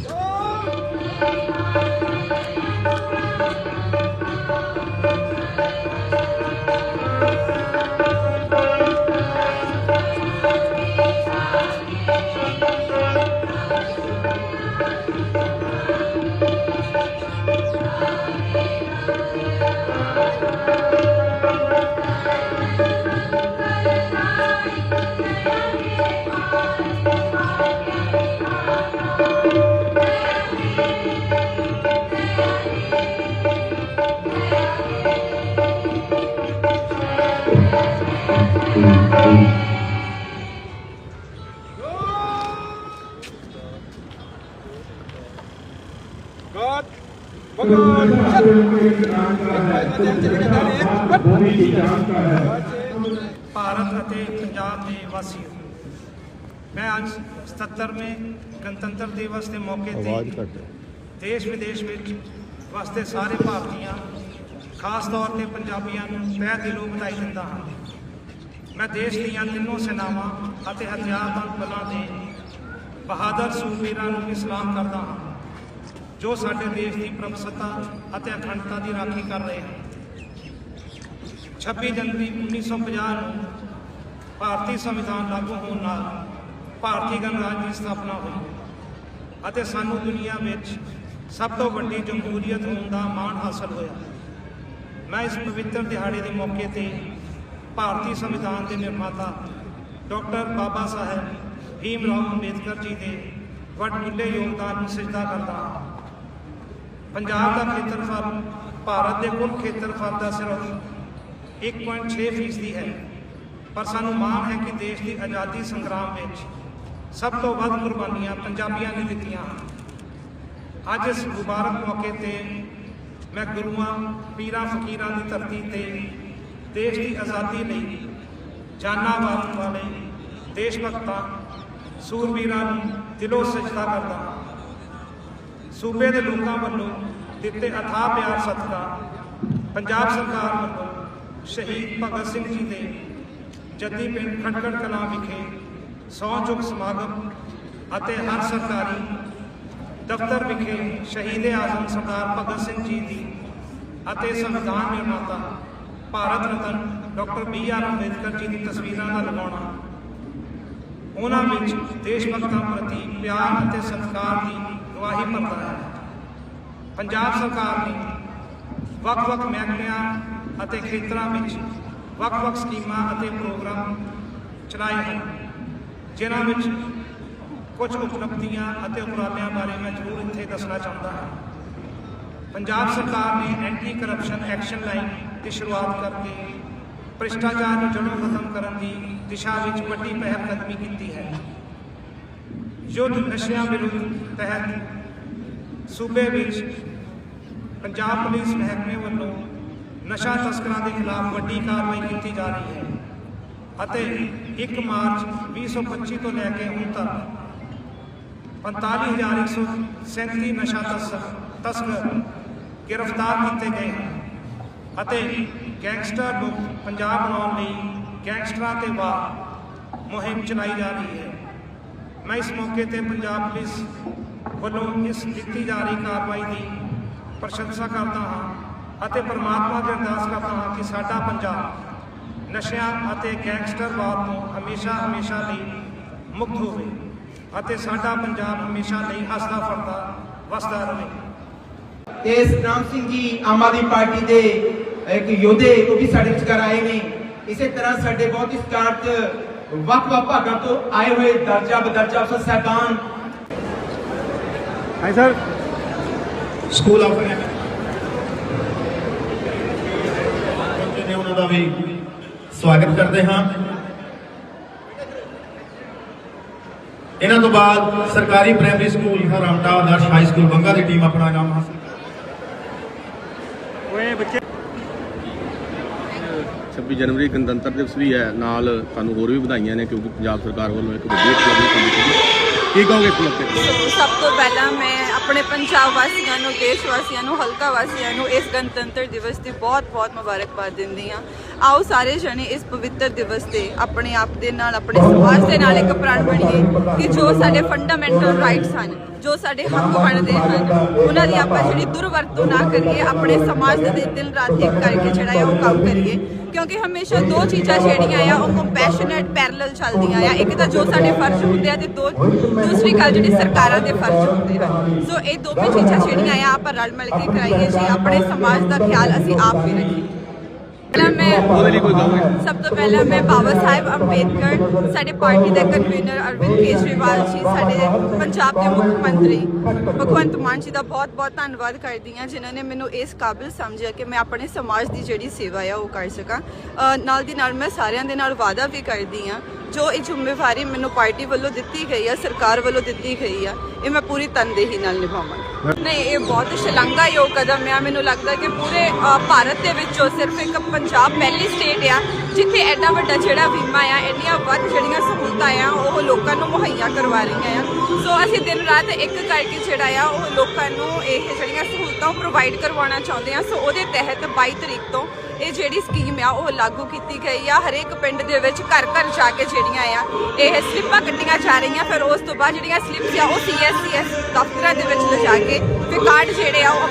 Go! Bharat ਅਤੇ ਪੰਜਾਬ ਦੇ ਵਾਸੀਓ ਮੈਂ ਅੱਜ 77ਵੇਂ ਗਣਤੰਤਰ ਦਿਵਸ ਦੇ ਮੌਕੇ ਤੇ ਦੇਸ਼ ਵਿਦੇਸ਼ ਵਿੱਚ ਵਸਦੇ ਸਾਰੇ ਭਾਰਤੀਆਂ ਖਾਸ ਤੌਰ ਤੇ ਪੰਜਾਬੀਆਂ ਨੂੰ ਤਹਿ ਦਿਲੋਂ ਵਧਾਈ ਦਿੰਦਾ ਹਾਂ। ਮੈਂ ਦੇਸ਼ ਦੀਆਂ ਤਿੰਨੋਂ ਸੈਨਾਵਾਂ ਅਤੇ ਹਥਿਆਰਬੰਦ ਬਲਾਂ ਦੇ ਬਹਾਦਰ ਸੂਰਬੀਰਾਂ ਨੂੰ ਵੀ ਸਲਾਮ ਕਰਦਾ ਹਾਂ। ਜੋ ਸਾਡੇ ਦੇਸ਼ ਦੀ ਪ੍ਰਭੂਸੱਤਾ ਅਤੇ ਅਖੰਡਤਾ ਦੀ ਰਾਖੀ ਕਰ ਰਹੇ ਹਨ। 26 ਜਨਵਰੀ 1950 ਨੂੰ ਭਾਰਤੀ ਸੰਵਿਧਾਨ ਲਾਗੂ ਹੋਣ ਨਾਲ ਭਾਰਤੀ ਗਣਰਾਜ ਦੀ ਸਥਾਪਨਾ ਹੋਈ ਅਤੇ ਸਾਨੂੰ ਦੁਨੀਆ ਵਿੱਚ ਸਭ ਤੋਂ ਵੱਡੀ ਜਮਹੂਰੀਅਤ ਹੋਣ ਦਾ ਮਾਣ ਹਾਸਲ ਹੋਇਆ। ਮੈਂ ਇਸ ਪਵਿੱਤਰ ਦਿਹਾੜੇ ਦੇ ਮੌਕੇ ਤੇ ਭਾਰਤੀ ਸੰਵਿਧਾਨ ਦੇ ਨਿਰਮਾਤਾ ਡਾਕਟਰ ਬਾਬਾ ਸਾਹਿਬ ਭੀਮ ਰਾਓ ਅੰਬੇਦਕਰ ਜੀ ਦੇ ਵੱਡੇ ਯੋਗਦਾਨ ਨੂੰ ਸਜਦਾ ਕਰਦਾ ਹਾਂ। ਪੰਜਾਬ ਦਾ ਖੇਤਰਫਲ, ਭਾਰਤ ਦੇ ਕੁੱਲ ਖੇਤਰਫਲ ਦਾ ਸਿਰਫ 1.6 ਫੀਸਦੀ ਹੈ। ਪਰ ਸਾਨੂੰ ਮਾਣ ਹੈ ਕਿ ਦੇਸ਼ ਦੀ ਆਜ਼ਾਦੀ ਸੰਗਰਾਮ ਵਿੱਚ ਸਭ ਤੋਂ ਵੱਧ ਕੁਰਬਾਨੀਆਂ ਪੰਜਾਬੀਆਂ ਨੇ ਦਿੱਤੀਆਂ ਹਨ। ਅੱਜ ਇਸ ਮੁਬਾਰਕ ਮੌਕੇ ਤੇ ਮੈਂ ਗੁਰੂਆਂ, ਪੀਰਾਂ, ਫਕੀਰਾਂ ਦੀ ਧਰਤੀ ਤੇ ਦੇਸ਼ ਦੀ ਆਜ਼ਾਦੀ ਲਈ ਜਾਨਾਂ ਵਾਰਨ ਵਾਲੇ ਦੇਸ਼ ਭਗਤਾਂ ਸੂਰਬੀਰਾਂ ਨੂੰ ਦਿਲੋਂ ਸਜਦਾ ਕਰਦਾ ਹਾਂ। ਸੂਬੇ ਦੇ ਲੋਕਾਂ ਵੱਲੋਂ ਦਿੱਤੇ ਅਥਾਹ ਪਿਆਰ ਸਦਕਾ ਪੰਜਾਬ ਸਰਕਾਰ ਵੱਲੋਂ ਸ਼ਹੀਦ ਭਗਤ ਸਿੰਘ ਜੀ ਦੇ ਜੱਦੀ ਪਿੰਡ ਖਟਕੜ ਕਲਾਂ ਵਿਖੇ ਸਹੁੰ ਚੁੱਕ ਸਮਾਗਮ ਅਤੇ ਹਰ ਸਰਕਾਰੀ ਦਫ਼ਤਰ ਵਿਖੇ ਸ਼ਹੀਦ ਆਜ਼ਮ ਸਰਦਾਰ ਭਗਤ ਸਿੰਘ ਜੀ ਦੀ ਅਤੇ ਸੰਵਿਧਾਨ ਨਿਰਮਾਤਾ Bharat Ratna doctor B R Ambedkar ji ਦੀ ਤਸਵੀਰਾਂ ਦਾ ਲਗਾਉਣਾ। ਉਹਨਾਂ ਵਿੱਚ ਦੇਸ਼ ਭਗਤਾਂ ਪ੍ਰਤੀ ਪਿਆਰ ਅਤੇ ਸਤਿਕਾਰ ਦੀ ਗਵਾਹੀ ਭਰਦਾ ਹੈ ਪੰਜਾਬ ਸਰਕਾਰ ਨੇ ਵੱਖ-ਵੱਖ ਮਹਿਕਮਿਆਂ ਅਤੇ ਖੇਤਰਾਂ ਵਿੱਚ ਵੱਖ-ਵੱਖ ਸਕੀਮਾਂ ਅਤੇ ਪ੍ਰੋਗਰਾਮ ਚਲਾਏ ਹਨ, ਜਿਨ੍ਹਾਂ ਵਿੱਚ ਕੁਝ ਉਪਲਬਧੀਆਂ ਅਤੇ ਉਪਰਾਲਿਆਂ ਬਾਰੇ ਮੈਂ ਜ਼ਰੂਰ ਇੱਥੇ ਦੱਸਣਾ ਚਾਹੁੰਦਾ ਹਾਂ। ਪੰਜਾਬ ਸਰਕਾਰ ਨੇ ਐਂਟੀ ਕਰਪਸ਼ਨ ਐਕਸ਼ਨ ਲਾਈਨ ਦੀ ਸ਼ੁਰੂਆਤ ਕਰਕੇ ਭ੍ਰਿਸ਼ਟਾਚਾਰ ਨੂੰ ਜੜੋਂ ਖਤਮ ਕਰਨ ਦੀ ਦਿਸ਼ਾ ਵਿੱਚ ਵੱਡੀ ਪਹਿਲ ਕਦਮੀ ਕੀਤੀ ਹੈ। ਯੁੱਧ ਨਸ਼ਿਆਂ ਵਿਰੁੱਧ ਤਹਿਤ ਸੂਬੇ ਵਿੱਚ ਪੰਜਾਬ ਪੁਲਿਸ ਮਹਿਕਮੇ ਵੱਲੋਂ ਨਸ਼ਾ ਤਸਕਰਾਂ ਦੇ ਖਿਲਾਫ ਵੱਡੀ ਕਾਰਵਾਈ ਕੀਤੀ ਜਾ ਰਹੀ ਹੈ ਅਤੇ 1 ਮਾਰਚ 2025 ਤੋਂ ਲੈ ਕੇ ਹੁਣ ਤੱਕ 45137 ਨਸ਼ਾ ਤਸਕਰ ਤਸਕਰ ਗ੍ਰਿਫਤਾਰ ਕੀਤੇ ਗਏ ਹਨ ਅਤੇ ਗੈਂਗਸਟਰ ਨੂੰ ਪੰਜਾਬ ਬਣਾਉਣ ਲਈ ਗੈਂਗਸਟਰਾਂ ਤੇ ਵਾਰ ਮੁਹਿੰਮ ਚਲਾਈ ਜਾ ਰਹੀ ਹੈ ਮੈਂ ਇਸ ਮੌਕੇ ਤੇ ਪੰਜਾਬ ਪੁਲਿਸ ਵੱਲੋਂ ਇਸ ਕੀਤੀ ਜਾ ਰਹੀ ਕਾਰਵਾਈ ਦੀ ਪ੍ਰਸ਼ੰਸਾ ਕਰਦਾ ਹਾਂ ਅਤੇ ਪਰਮਾਤਮਾ ਦੀ ਅਰਦਾਸ ਕਰਦਾ ਹਾਂ ਕਿ ਸਾਡਾ ਪੰਜਾਬ ਨਸ਼ਿਆਂ ਅਤੇ ਗੈਂਗਸਟਰਵਾਦ ਤੋਂ ਹਮੇਸ਼ਾ ਹਮੇਸ਼ਾ ਲਈ ਮੁਕਤ ਹੋਵੇ ਅਤੇ ਸਾਡਾ ਪੰਜਾਬ ਹਮੇਸ਼ਾ ਲਈ ਹੱਸਦਾ ਫਰਦਾ ਵਸਦਾ ਰਹੇ। ਤੇ ਸਤਨਾਮ ਸਿੰਘ ਜੀ ਆਮ ਆਦਮੀ ਪਾਰਟੀ ਦੇ ਇੱਕ ਯੋਧੇ ਉਹ ਵੀ ਸਾਡੇ ਵਿਚਕਾਰ ਆਏ ਨੇ, ਇਸੇ ਤਰ੍ਹਾਂ ਸਾਡੇ ਬਹੁਤ ਹੀ ਸਟਾਰਟ ਵੱਖ-ਵੱਖ ਭਾਗਾਂ ਤੋਂ ਆਏ ਹੋਏ ਦਰਜਾ ਬਦਰਜਾ ਅਫਸਰ ਸਾਹਿਬਾਨ ਹਾਈ ਸਰ ਸਕੂਲ ਆਫ ਬੱਚੇ ਨੇ ਉਹਨਾਂ ਦਾ ਵੀ ਸਵਾਗਤ ਕਰਦੇ ਹਾਂ। ਇਹਨਾਂ ਤੋਂ ਬਾਅਦ ਸਰਕਾਰੀ primary school Haramta Adarsh high school Banga ਦੀ ਟੀਮ ਆਪਣਾ ਨਾਮ ਹਾਸਲ ਓਏ ਬੱਚੇ 26 ਜਨਵਰੀ ਗਣਤੰਤਰ ਦਿਵਸ ਵੀ ਹੈ। ਨਾਲ ਤੁਹਾਨੂੰ ਹੋਰ ਵੀ ਵਧਾਈਆਂ ਨੇ ਕਿਉਂਕਿ ਪੰਜਾਬ ਸਰਕਾਰ ਵੱਲੋਂ ਇੱਕ ਵੱਡੀ ਉਪਲਬਧੀ ਕੀ ਕਹੋਗੇ ਇਸ ਮੌਕੇ ਸਭ ਤੋਂ ਪਹਿਲਾਂ ਮੈਂ ਆਪਣੇ ਪੰਜਾਬ ਵਾਸੀਆਂ ਨੂੰ, ਦੇਸ਼ ਵਾਸੀਆਂ ਨੂੰ, ਹਲਕਾ ਵਾਸੀਆਂ ਨੂੰ ਇਸ ਗਣਤੰਤਰ ਦਿਵਸ ਦੀ ਬਹੁਤ-ਬਹੁਤ ਮੁਬਾਰਕਬਾਦ ਦਿੰਦੀ ਹਾਂ। ਆਓ ਸਾਰੇ ਜਣੇ ਇਸ ਪਵਿੱਤਰ ਦਿਵਸ ਤੇ ਆਪਣੇ ਆਪ ਦੇ ਨਾਲ, ਆਪਣੇ ਸਮਾਜ ਦੇ ਨਾਲ ਇੱਕ ਪ੍ਰਾਣ ਬਣੀਏ ਕਿ ਜੋ ਸਾਡੇ ਫੰਡਾਮੈਂਟਲ ਰਾਈਟਸ ਹਨ। ਜੋ ਸਾਡੇ ਹੱਕ ਬਣਦੇ ਹਨ, ਉਹਨਾਂ ਦੀ ਆਪਾਂ ਜਿਹੜੀ ਦੁਰਵਰਤੋਂ ਨਾ ਕਰੀਏ, ਆਪਣੇ ਸਮਾਜ ਦੇ ਦਿਨ ਰਾਤ ਇੱਕ ਕਰਕੇ ਜਿਹੜਾ ਹੈ ਉਹ ਕੰਮ ਕਰੀਏ। ਕਿਉਂਕਿ ਹਮੇਸ਼ਾ ਦੋ ਚੀਜ਼ਾਂ ਜਿਹੜੀਆਂ ਆ, ਉਹ ਕੰਪੈਸ਼ਨੇਟ ਪੈਰਲਲ ਚੱਲਦੀਆਂ ਆ। ਇੱਕ ਤਾਂ ਜੋ ਸਾਡੇ ਫਰਜ਼ ਹੁੰਦੇ ਆ ਤੇ ਦੋ, ਦੂਸਰੀ ਗੱਲ ਜਿਹੜੀ ਸਰਕਾਰਾਂ ਦੇ ਫਰਜ਼ ਹੁੰਦੇ ਹਨ ਸੋ ਇਹ ਦੋਵੇਂ ਚੀਜ਼ਾਂ ਜਿਹੜੀਆਂ ਆ, ਆਪਾਂ ਰਲ ਮਿਲ ਕੇ ਕਰਾਈਏ, ਜੀ ਆਪਣੇ ਸਮਾਜ ਦਾ ਖਿਆਲ ਅਸੀਂ ਆਪ ਵੀ ਰੱਖੀਏ। ਪਹਿਲਾਂ ਮੈਂ ਉਹਦੇ ਲਈ ਕੋਈ ਕਹੋਗੇ ਸਭ ਤੋਂ ਪਹਿਲਾਂ ਮੈਂ ਬਾਬਾ ਸਾਹਿਬ ਅੰਬੇਦਕਰ, ਸਾਡੇ ਪਾਰਟੀ ਦੇ ਕਨਵੀਨਰ ਅਰਵਿੰਦ ਕੇਜਰੀਵਾਲ ਜੀ, ਸਾਡੇ ਪੰਜਾਬ ਦੇ ਮੁੱਖ ਮੰਤਰੀ ਭਗਵੰਤ ਮਾਨ ਜੀ ਦਾ ਬਹੁਤ-ਬਹੁਤ ਧੰਨਵਾਦ ਕਰਦੀ ਹਾਂ, ਜਿਨ੍ਹਾਂ ਨੇ ਮੈਨੂੰ ਇਸ ਕਾਬਿਲ ਸਮਝਿਆ ਕਿ ਮੈਂ ਆਪਣੇ ਸਮਾਜ ਦੀ ਜਿਹੜੀ ਸੇਵਾ ਆ ਉਹ ਕਰ ਸਕਾਂ। ਨਾਲ ਦੀ ਨਾਲ ਮੈਂ ਸਾਰਿਆਂ ਦੇ ਨਾਲ ਵਾਅਦਾ ਵੀ ਕਰਦੀ ਹਾਂ, ਜੋ ਇਹ ਜ਼ਿੰਮੇਵਾਰੀ ਮੈਨੂੰ ਪਾਰਟੀ ਵੱਲੋਂ ਦਿੱਤੀ ਗਈ ਆ, ਸਰਕਾਰ ਵੱਲੋਂ ਦਿੱਤੀ ਗਈ ਆ ਇਹ ਮੈਂ ਪੂਰੀ ਤਨਦੇਹੀ ਨਾਲ ਨਿਭਾਵਾਂਗੀ। ਨਹੀਂ, ਇਹ ਬਹੁਤ ਸ਼ਲਾਘਾਯੋਗ ਕਦਮ ਆ। ਮੈਨੂੰ ਲੱਗਦਾ ਕਿ ਪੂਰੇ ਭਾਰਤ ਦੇ ਵਿੱਚੋਂ ਸਿਰਫ ਇੱਕ ਪੰਜਾਬ ਪਹਿਲੀ ਸਟੇਟ ਆ, ਜਿੱਥੇ ਐਡਾ ਵੱਡਾ ਜਿਹੜਾ ਬੀਮਾ ਆ, ਇੰਨੀਆਂ ਵੱਧ ਜਿਹੜੀਆਂ ਸਹੂਲਤਾਂ ਆ, ਉਹ ਲੋਕਾਂ ਨੂੰ ਮੁਹੱਈਆ ਕਰਵਾ ਰਹੀਆਂ ਆ। ਸੋ ਅਸੀਂ ਦਿਨ ਰਾਤ ਇੱਕ ਕਰਕੇ ਜਿਹੜਾ ਆ, ਉਹ ਲੋਕਾਂ ਨੂੰ ਇਹ ਜਿਹੜੀਆਂ ਸਹੂਲਤਾਂ ਪ੍ਰੋਵਾਈਡ ਕਰਵਾਉਣਾ ਚਾਹੁੰਦੇ ਆ। ਸੋ ਉਹਦੇ ਤਹਿਤ 22 ਤਰੀਕ ਤੋਂ ਇਹ ਜਿਹੜੀ ਸਕੀਮ ਆ, ਉਹ ਲਾਗੂ ਕੀਤੀ ਗਈ ਆ। ਹਰੇਕ ਪਿੰਡ ਦੇ ਵਿੱਚ ਘਰ ਘਰ ਜਾ ਕੇ ਜਿਹੜੀਆਂ ਆ, ਇਹ ਸਲਿੱਪਾਂ ਕੱਟੀਆਂ ਜਾ ਰਹੀਆਂ। ਫਿਰ ਉਸ ਤੋਂ ਬਾਅਦ ਜਿਹੜੀਆਂ ਸਲਿੱਪਸ ਆ, ਉਹ ਸੀਐਸਸੀਐਸ ਦਫ਼ਤਰਾਂ ਦੇ ਵਿੱਚ ਲਿਜਾ ਕੇ ਤੇ ਕਾਰਡ ਜਿਹੜੇ ਆ ਉਹ